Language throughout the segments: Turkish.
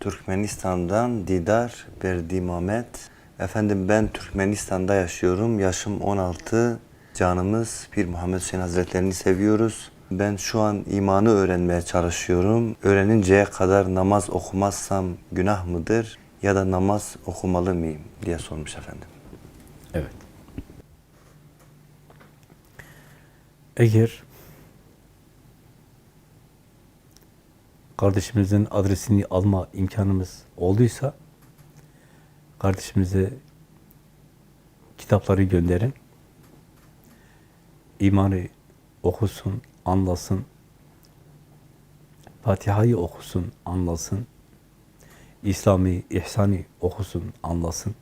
Türkmenistan'dan Didar Berdimamet. Efendim ben Türkmenistan'da yaşıyorum. Yaşım 16. Canımız Pir Muhammed Hüseyin Hazretlerini seviyoruz. Ben şu an imanı öğrenmeye çalışıyorum. Öğreninceye kadar namaz okumazsam günah mıdır? Ya da namaz okumalı mıyım diye sormuş efendim. Evet. Eğer kardeşimizin adresini alma imkanımız olduysa kardeşimize kitapları gönderin. İmanı okusun, anlasın. Fatiha'yı okusun, anlasın. İslami, ihsani okusun, anlasın.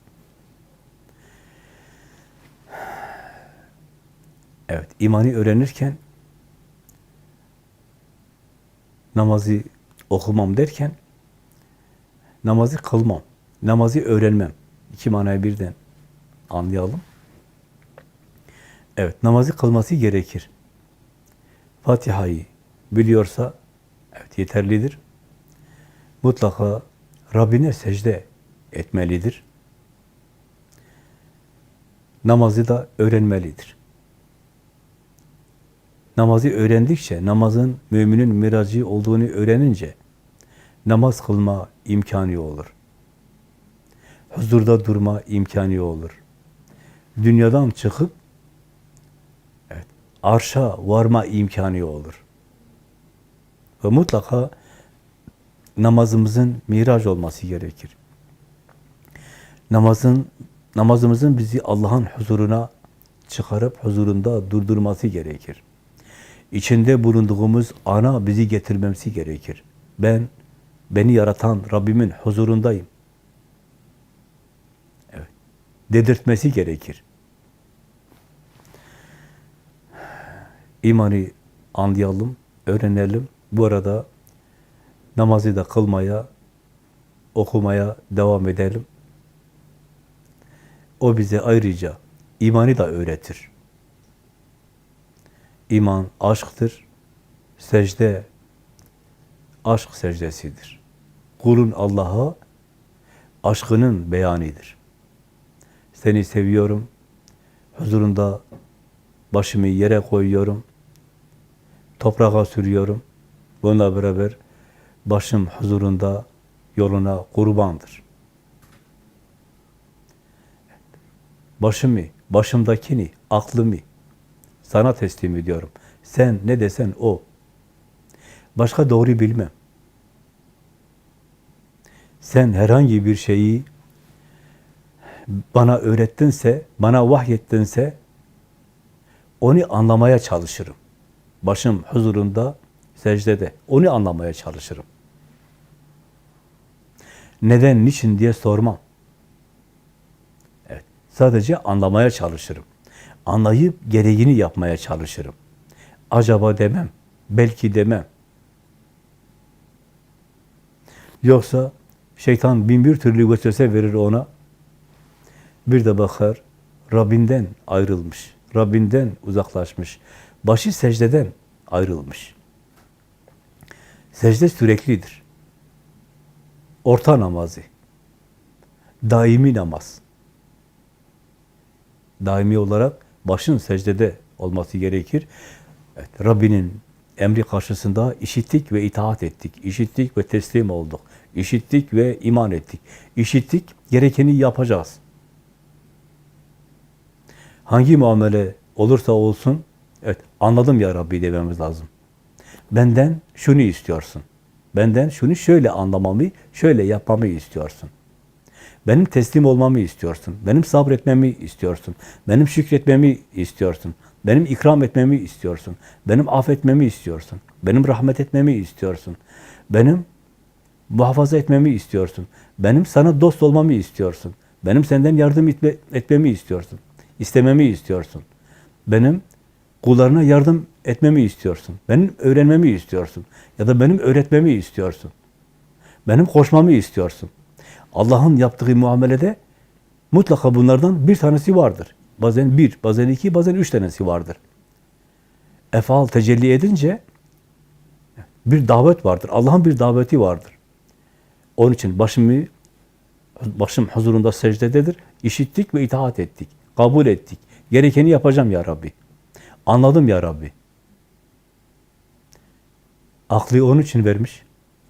Evet, imanı öğrenirken namazı okumam derken namazı kılmam, namazı öğrenmem. İki manayı birden anlayalım. Evet, namazı kılması gerekir. Fatiha'yı biliyorsa evet yeterlidir. Mutlaka Rabbine secde etmelidir. Namazı da öğrenmelidir. Namazı öğrendikçe, namazın müminin miracı olduğunu öğrenince namaz kılma imkanı olur. Huzurda durma imkanı olur. Dünyadan çıkıp evet, arşa varma imkanı olur. Ve mutlaka namazımızın miraç olması gerekir. Namazın namazımızın bizi Allah'ın huzuruna çıkarıp huzurunda durdurması gerekir. İçinde bulunduğumuz ana bizi getirmemsi gerekir. Ben, beni yaratan Rabbimin huzurundayım. Evet. Dedirtmesi gerekir. İmanı anlayalım, öğrenelim. Bu arada namazı da kılmaya, okumaya devam edelim. O bize ayrıca imanı da öğretir. İman aşktır. Secde aşk secdesidir. Kulun Allah'a aşkının beyanıdır. Seni seviyorum. Huzurunda başımı yere koyuyorum. Toprağa sürüyorum. Bununla beraber başım huzurunda yoluna kurbandır. Başımı, başımdakini, aklımı, sana teslim ediyorum. Sen ne desen o. Başka doğru bilmem. Sen herhangi bir şeyi bana öğrettinse, bana vahyettinse onu anlamaya çalışırım. Başım huzurunda, secdede. Onu anlamaya çalışırım. Neden, niçin diye sormam. Evet, sadece anlamaya çalışırım anlayıp gereğini yapmaya çalışırım. Acaba demem, belki demem. Yoksa şeytan bin bir türlü vesvese verir ona. Bir de bakar, Rabbinden ayrılmış, Rabbinden uzaklaşmış, başı secdeden ayrılmış. Secde süreklidir. Orta namazı, daimi namaz. Daimi olarak başın secdede olması gerekir. Evet, Rabbinin emri karşısında işittik ve itaat ettik. İşittik ve teslim olduk. İşittik ve iman ettik. İşittik, gerekeni yapacağız. Hangi muamele olursa olsun, evet anladım ya Rabbi dememiz lazım. Benden şunu istiyorsun. Benden şunu şöyle anlamamı, şöyle yapmamı istiyorsun. Benim teslim olmamı istiyorsun. Benim sabretmemi istiyorsun. Benim şükretmemi istiyorsun. Benim ikram etmemi istiyorsun. Benim affetmemi istiyorsun. Benim rahmet etmemi istiyorsun. Benim muhafaza etmemi istiyorsun. Benim sana dost olmamı istiyorsun. Benim senden yardım etme, etmemi istiyorsun. İstememi istiyorsun. Benim kullarına yardım etmemi istiyorsun. Benim öğrenmemi istiyorsun. Ya da benim öğretmemi istiyorsun. Benim koşmamı istiyorsun. Allah'ın yaptığı muamelede mutlaka bunlardan bir tanesi vardır. Bazen bir, bazen iki, bazen üç tanesi vardır. Efal tecelli edince bir davet vardır. Allah'ın bir daveti vardır. Onun için başımı başım huzurunda secdededir. İşittik ve itaat ettik. Kabul ettik. Gerekeni yapacağım ya Rabbi. Anladım ya Rabbi. Aklı onun için vermiş.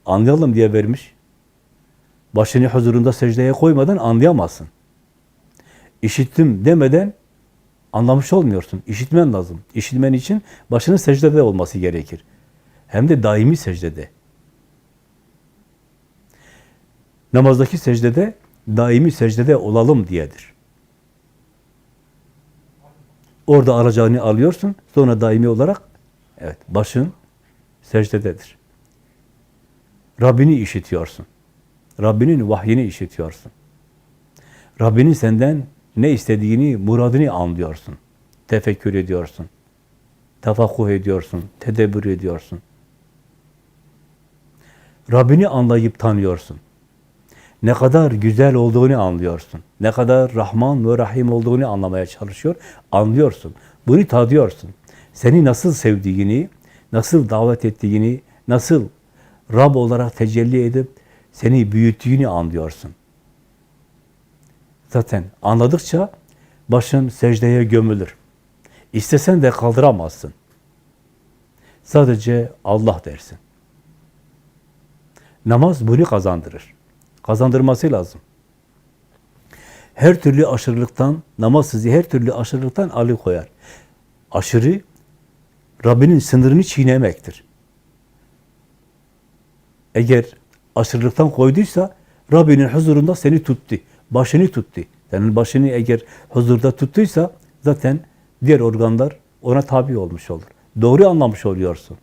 Anlayalım diye vermiş. Başını huzurunda secdeye koymadan anlayamazsın. İşittim demeden anlamış olmuyorsun. İşitmen lazım. İşitmen için başının secdede olması gerekir. Hem de daimi secdede. Namazdaki secdede daimi secdede olalım diyedir. Orada alacağını alıyorsun, sonra daimi olarak evet başın secdededir. Rabbini işitiyorsun. Rabbinin vahyini işitiyorsun. Rabbinin senden ne istediğini, muradını anlıyorsun. Tefekkür ediyorsun. Tefakkuh ediyorsun, tedebbür ediyorsun. Rabbini anlayıp tanıyorsun. Ne kadar güzel olduğunu anlıyorsun. Ne kadar Rahman ve Rahim olduğunu anlamaya çalışıyor, anlıyorsun. Bunu tadıyorsun. Seni nasıl sevdiğini, nasıl davet ettiğini, nasıl Rab olarak tecelli edip seni büyüttüğünü anlıyorsun. Zaten anladıkça başın secdeye gömülür. İstesen de kaldıramazsın. Sadece Allah dersin. Namaz bunu kazandırır. Kazandırması lazım. Her türlü aşırılıktan, namaz sizi her türlü aşırılıktan alıkoyar. Aşırı, Rabbinin sınırını çiğnemektir. Eğer aşırılıktan koyduysa, Rabbinin huzurunda seni tuttu, başını tuttu. Senin başını eğer huzurda tuttuysa, zaten diğer organlar ona tabi olmuş olur. Doğru anlamış oluyorsun.